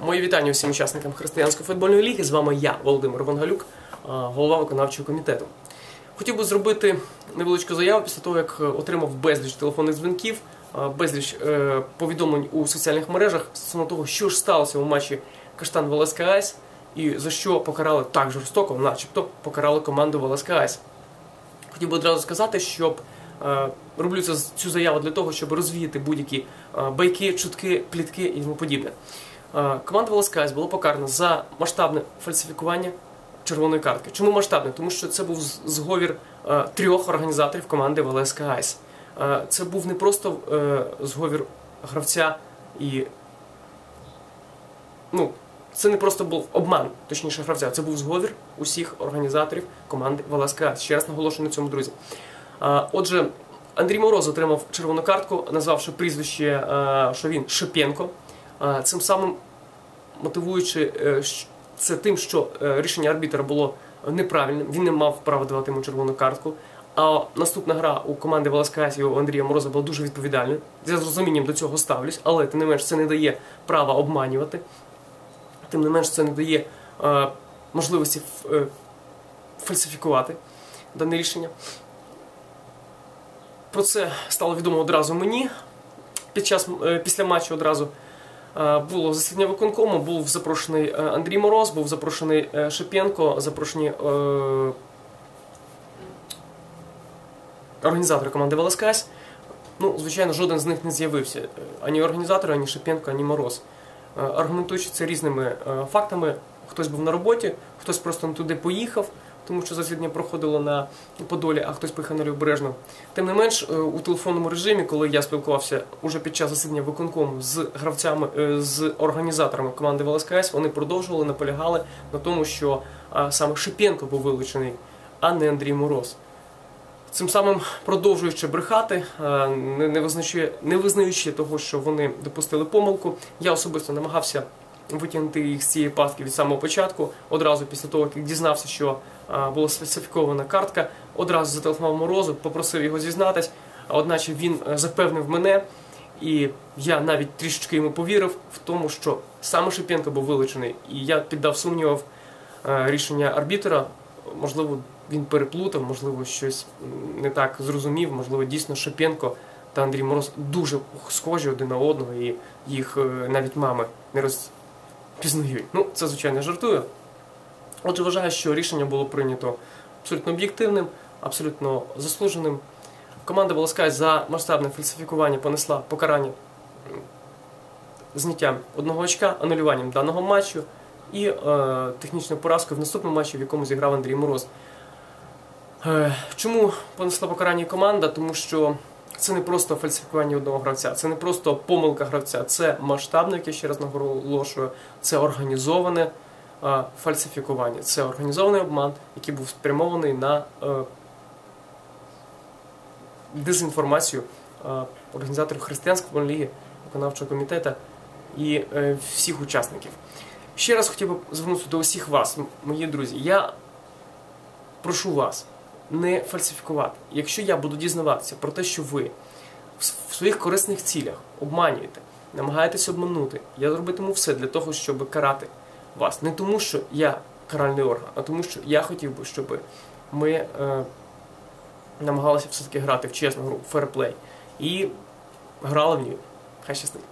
Мої вітання усім учасникам християнської футбольної ліги. З вами я, Володимир Вангалюк, голова виконавчого комітету. Хотів би зробити невеличку заяву після того, як е, отримав безліч телефонних дзвінків, безліч е, повідомлень у соціальних мережах стосовно того, що ж сталося у матчі Каштан Волеска Айс і за що покарали так жорстоко, начебто покарали команду Волеска Айс. Хотів би одразу сказати, щоб е, роблю цю заяву для того, щоб розвіяти будь-які е, байки, чутки, плітки і тому подібне. Е, команда Волоскайс була покарана за масштабне фальсифікування червоної картки. Чому масштабне? Тому що це був зговір е, трьох організаторів команди Валеска Айс. Е, це був не просто зговір гравця і. Ну, це не просто був обман, точніше гравця, це був зговір усіх організаторів команди Валеска Айс. Ще раз наголошую на цьому, друзі. Отже, Андрій Мороз отримав червону картку, назвавши прізвище, що він Шипенко. А, Цим самим мотивуючи е, це тим, що е, рішення арбітра було неправильним, він не мав права давати йому червону картку. А наступна гра у команди Веласкасі у Андрія Мороза була дуже відповідальною. Я з розумінням до цього ставлюсь, але тим не менш це не дає права обманювати. Тим не менш, це не дає е, можливості ф- е, фальсифікувати дане рішення. Про це стало відомо одразу мені. Під час, е, після матчу одразу е, було засідання виконкому, був запрошений е, Андрій Мороз, був запрошений е, Шипенко, запрошені е, організатори команди Велескась. Ну, звичайно, жоден з них не з'явився. Е, Ані організатор, ані Шипенко, ані Мороз. Е, Аргументуючи це різними е, фактами, хтось був на роботі, хтось просто не туди поїхав, тому що засідання проходило на Подолі, а хтось поїхав на Лівобережну. Тим не менш, е, у телефонному режимі, коли я спілкувався уже під час засідання виконкому з гравцями, е, з організаторами команди ВЛСКС, вони продовжували, наполягали на тому, що саме Шипенко був вилучений, а не Андрій Мороз. Цим самим продовжуючи брехати, не визнаючи того, що вони допустили помилку, я особисто намагався витягнути їх з цієї пастки від самого початку. Одразу після того, як дізнався, що була сфальсифікована картка, одразу зателефонував Морозу, попросив його зізнатись, одначе він е, запевнив мене, і я навіть трішечки йому повірив в тому, що саме Шипенко був вилучений, і я піддав сумнівам е, рішення арбітера. Можливо, він переплутав, можливо, щось не так зрозумів, можливо, дійсно Шипенко та Андрій Мороз дуже схожі один на одного, і їх е, навіть мами не розпізнають. Ну, це звичайно жартую. Отже, вважаю, що рішення було прийнято абсолютно об'єктивним, абсолютно заслуженим. Команда Волоскай за масштабне фальсифікування понесла покарання зняттям одного очка, анулюванням даного матчу і е, технічною поразкою в наступному матчі, в якому зіграв Андрій Мороз. Е, чому понесла покарання команда? Тому що це не просто фальсифікування одного гравця, це не просто помилка гравця, це масштабне, як я ще раз наголошую, це організоване фальсифікування, це організований обман, який був спрямований на е, дезінформацію організаторів Християнської ліги, виконавчого комітету і е, всіх учасників. Ще раз хотів би звернутися до усіх вас, мої друзі. Я прошу вас не фальсифікувати. Якщо я буду дізнаватися про те, що ви в своїх корисних цілях обманюєте, намагаєтесь обманути, я зробитиму все для того, щоб карати вас. Не тому, що я каральний орган, а тому, що я хотів би, щоб ми е, намагалися все-таки грати в чесну гру, ферплей. І грали в ній. Хай щастить.